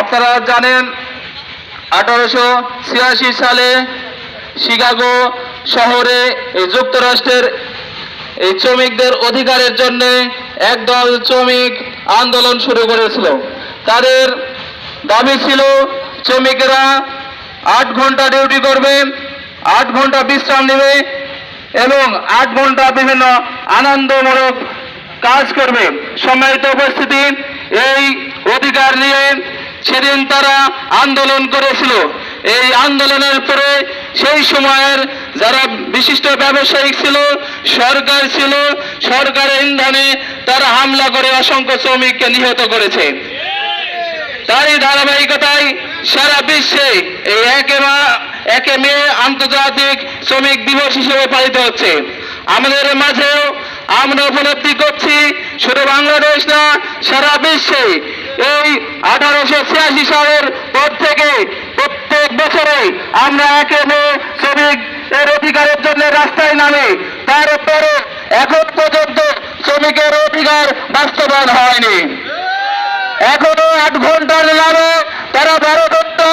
আপনারা জানেন, আঠারোশো ছিয়াশি সালে শিকাগো শহরে এই যুক্তরাষ্ট্রের এই শ্রমিকদের অধিকারের জন্য একদল শ্রমিক আন্দোলন শুরু করেছিল। তাদের দাবি ছিল, শ্রমিকেরা আট ঘণ্টা ডিউটি করবে আট ঘণ্টা বিশ্রাম নেবে এবং আট ঘণ্টা বিভিন্ন আনন্দমূলক কাজ করবে। সম্মানিত উপস্থিতি, এই অধিকার নিয়ে সেদিন তারা আন্দোলন করেছিল। এই আন্দোলনের পরে সেই সময়ের যারা বিশিষ্ট ব্যবসায়িক ছিল, সরকার ছিল, সরকারের ইন্ধনে তারা হামলা করে অসংখ্য শ্রমিককে নিহত করেছে। তারই ধারাবাহিকতায় সারা বিশ্বে এই একে মা- একে মে আন্তর্জাতিক শ্রমিক দিবস হিসেবে পালিত হচ্ছে। আমাদের মাঝেও আমরা উপলব্ধি করছি, শুধু বাংলাদেশ না, সারা বিশ্বে এই আঠারোশো ছিয়াশি সালের পর থেকে প্রত্যেক বছরে আমরা একে শ্রমিক এর অধিকারের জন্য রাস্তায় নামে। তার উপরে এখন পর্যন্ত শ্রমিকের অধিকার বাস্তবায়ন হয়নি। এখনও আট ঘণ্টার নামে তারা বারো ঘণ্টা